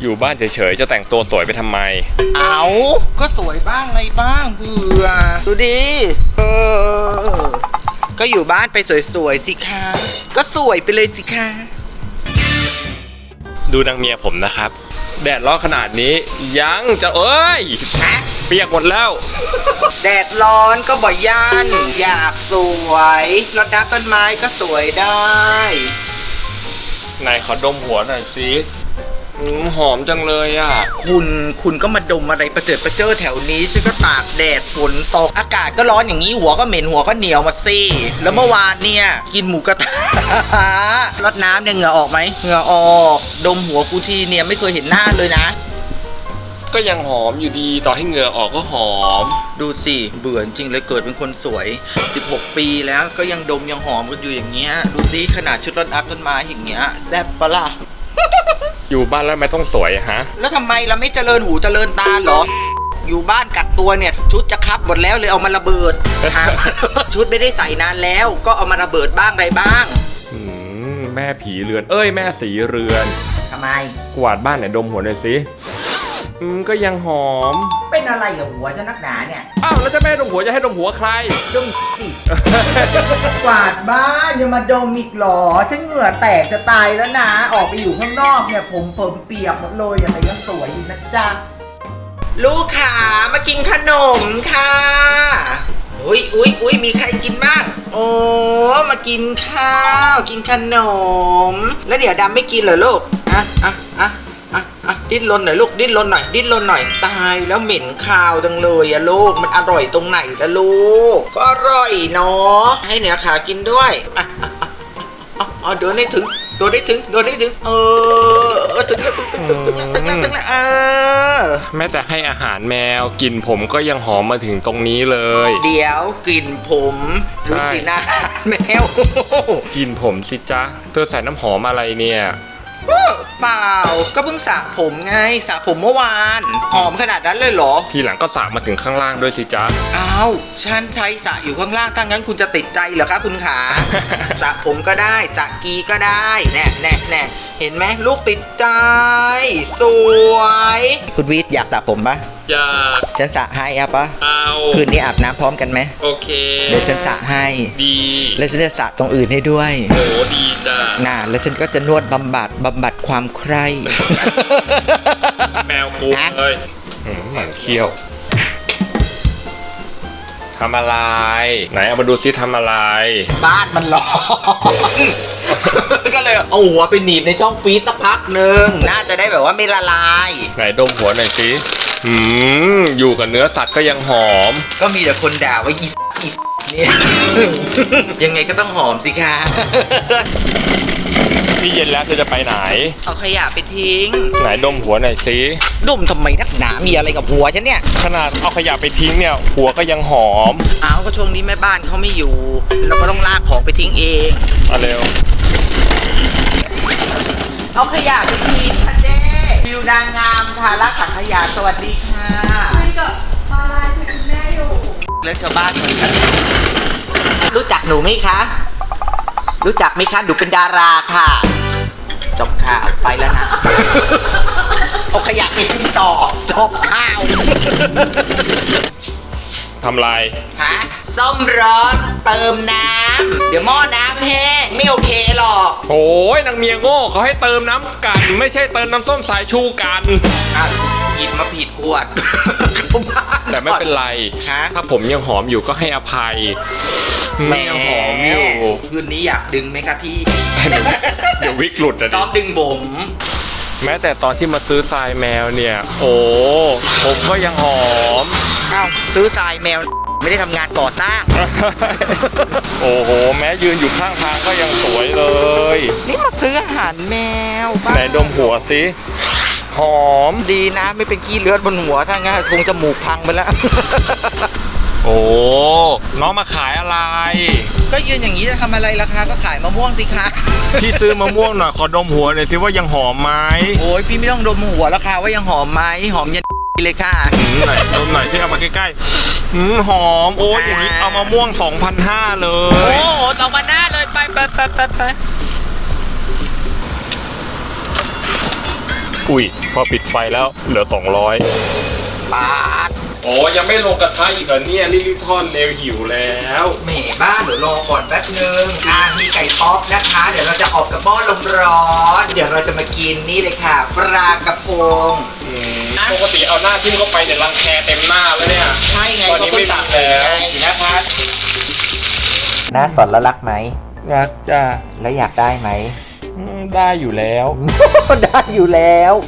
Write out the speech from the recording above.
อยู่บ้านเฉยๆ จะแต่งตัวสวยไปทำไม เอาก็สวยบ้างอะไรบ้างเบื่อดูดิเออ ก็อยู่บ้านไปสวยๆสิคะก็สวยไปเลยสิคะดูนางเมียผมนะครับ แดดร้อนขนาดนี้ยังจะเอ้ย ฮะเปียกหมดแล้ว แดดร้อนก็บ่ยันอยากสวยรดน้ำต้นไม้ก็สวยได้ไหนขอดมหัวหน่อยสิ อืมหอมจังเลยอะ คุณคุณก็มาดมอะไรประเจิดประเจ้อแถวนี้ฉันก็ตากแดดฝนตกอากาศก็ร้อนอย่างนี้หัวก็เหม็นหัวก็เหนียวมาสิแล้วเมื่อวานเนี่ยกินหมูกระทะรดน้ำเนี่ยเหงื่อออกไหมเหงื่อออกดมหัวกูทีเนี่ยไม่เคยเห็นหน้าเลยนะ ก็ยังหอมอยู่ดีต่อให้เหงื่อออกก็หอม ดูสิเบื่อจริงเลยเกิดเป็นคนสวย 16 ปีแล้วก็ยังดมยังหอมกันอยู่อย่างเงี้ยดูสิขนาดชุดรดน้ำต้นไม้อย่างเงี้ยแซ่บปะล่ะ อยู่บ้านแล้วทำไม่ต้องสวยอะฮะ แล้วทำไมเราไม่เจริญหูเจริญตาเหรอ อยู่บ้านกักตัวเนี่ย ชุดจะคับหมดแล้วเลยเอามาระเบิดฮะชุดไม่ได้ใส่นานแล้ว ก็เอามาระเบิดบ้างอะไรบ้างอืมแม่ผีเรือน เอ้ยแม่สีเรือนทำไม กวาดบ้านไหนอยดมหัวหน่อยสิอืมก็ยังหอม เป็นอะไรกับหัวจะนักหนาเนี่ย อ้าวแล้วจะแม่ดมหัวจะให้ดมหัวใคร ดมสิ กวาดบ้านยังมาดมอีกเหรอ ฉันเหงื่อแตกจะตายแล้วนะ ออกไปอยู่ข้างนอกเนี่ยผมเปิมเปียกหมดเลยยังไงก็สวยอยู่นะจ๊ะ ลูกขามากินขนมค่ะ อุ้ยอุ้ยอุ้ยมีใครกินบ้าง โอ้ มากินข้าว กินขนม แล้วเดี๋ยวดำไม่กินเหรอลูก อะอะอะ ดิ้นรนหน่อยลูกดิ้นรนหน่อยดิ้นรนหน่อยตายแล้วเหม็นข้าวจังเลยอะลูกมันอร่อยตรงไหนล่ะลูกก็อร่อยเนาะให้เหนือขากินด้วยอะอะอะอะอะเดินให้ถึงเดินให้ถึงเดินให้ถึงเออเออถึงแล้วถึงถึงถึงถึงแล้วถึงแล้วถึงแล้วเออแม้แต่ให้อาหารแมวกลิ่นผมก็ยังหอมมาถึงตรงนี้เลย เดี๋ยวกลิ่นผมหรือใช่กลิ่นอาหารแมวกลิ่นผมสิจ๊ะเธอใส่น้ำหอมอะไรเนี่ย เปล่าก็เพิ่งสระผมไงสระผมเมื่อวานหอมขนาดนั้นเลยเหรอ ทีหลังก็สระมาถึงข้างล่างด้วยสิจ๊ะ อ้าวฉันใช้สระอยู่ข้างล่างถ้างั้นคุณจะติดใจเหรอคะคุณขา สระผมก็ได้สระกีก็ได้แน่แน่แน่ เห็นไหมลูกติดใจ สวย คุณวิทย์อยากสระผมปะอยากฉันสระให้อะปะเอาคืนนี้อาบน้ำพร้อมกันไหมโอเคเดี๋ยวฉันสระให้ ดีแล้วฉันจะสระตรงอื่นให้ด้วยโหดีจ้ะน่ะแล้วฉันก็จะนวดบำบัดบำบัดความใคร่ แมวกูเลยอืมหมันเคี้ยวทำอะไร ไหนเอามาดูซิทำอะไร บ้านมันร้อนก็ เลยเอาหัวไปหนีบในช่องฟรีซสักพักหนึ่งน่าจะได้แบบว่าไม่ละลาย ไหนดมหัวหน่อยสิอืมอยู่กับเนื้อสัตว์ก็ยังหอม ก็มีแต่คนด่าว่าอีสอีสเนี่ย ยังไงก็ต้องหอมสิคะนี่เย็นแล้วเธอจะไปไหน เอาขยะไปทิ้ง ไหนดมหัวหน่อยสิดุมทำไมนักหนา มีอะไรกับหัวฉันเนี่ย ขนาดเอาขยะไปทิ้งเนี่ย หัวก็ยังหอม เอาก็ช่วงนี้แม่บ้านเขาไม่อยู่ เราก็ต้องลากของไปทิ้งเอง เอาเร็วเอา ขยะไปทิ้งค่ะเจ๊วิวนางงามค่ะรักถังขยะสวัสดีค่ะคุยกับมาลายคุยกับแม่อยู่ แล้วชาวบ้านรู้จักหนูไหมคะ รู้จักไหมคะหนูเป็นดาราค่ะ จบข่าวไปแล้วนะเอาขยะไปทิ้งต่อจบข่าว ทำไรฮะส้มร้อนเติมน้ำเดี๋ยวหม้อน้ำแห้งไม่โอเคหรอก โอ้ยนางเมียโง่เขาให้เติมน้ำกัน ไม่ใช่เติมน้ำส้มสายชูกัน อะหยิบมาผิดขวด แต่ไม่เป็นไร ฮะ ถ้าผมยังหอมอยู่ก็ให้อภัยไม่ยังหอมอยู่คืนนี้อยากดึงไหมคะพี่เดี๋ยววิกหลุดอะซ้ดิ อมดึงบ่มแม้แต่ตอนที่มาซื้อทรายแมวเนี่ย โอ้ผมก็ยังหอม เอ้าซื้อทรายแมวไม่ได้ทำงานก่อสร้าง โอ้โห แม้ยืนอยู่ข้างทางก็ยังสวยเลย นี่มาซื้ออาหารแมวบ้าไหนดมหัวสิหอม ดีนะ ไม่เป็นขี้เลือดบนหัวถ้างั้นคงจมูกพังไปแล้ว โอ้น้องมาขายอะไร ก็ยืนอย่างนี้จะทำอะไรราคาก็ขายมะม่วงสิคะ พี่ซื้อมะม่วงหน่อยขอดมหัวหน่อยสิว่ายังหอมไหมโอ้ยพี่ไม่ต้องดมหัวราคาว่ายังหอมไหมหอมยัน เลยค่ะหืมหน่อยดมหน่อยที่เอามาใกล้ๆหืมหอม โอ้ยอย่างนี้เอามะม่วง2,500เลโอ้ย โหตองมาหน้าเลยไปไปไปไปไปอุ้ย พอปิดไฟแล้วเหลือ 200บาท โอ้ยังไม่ลงกระทะอีกเหรอเนี่ยลิลิทอนเร็วหิวแล้วแหมบ้านเดี๋ยวรอก่อนแป๊บนึงอ่ามีไก่ป๊อปนะคะ เดี๋ยวเราจะออกกับหม้อลมร้อน เดี๋ยวเราจะมากินนี่เลยค่ะ ปลากระพง อืมปกติเอาหน้าทิ่มเข้าไปเนี่ยรังแคเต็มหน้าแล้วเนี่ย ใช่ไงตอนนี้ไม่ตักแล้ว นะคะน่าสนแล้วรักไหม รักจ้าแล้วอยากได้ไหม ได้อยู่แล้ว ได้อยู่แล้ว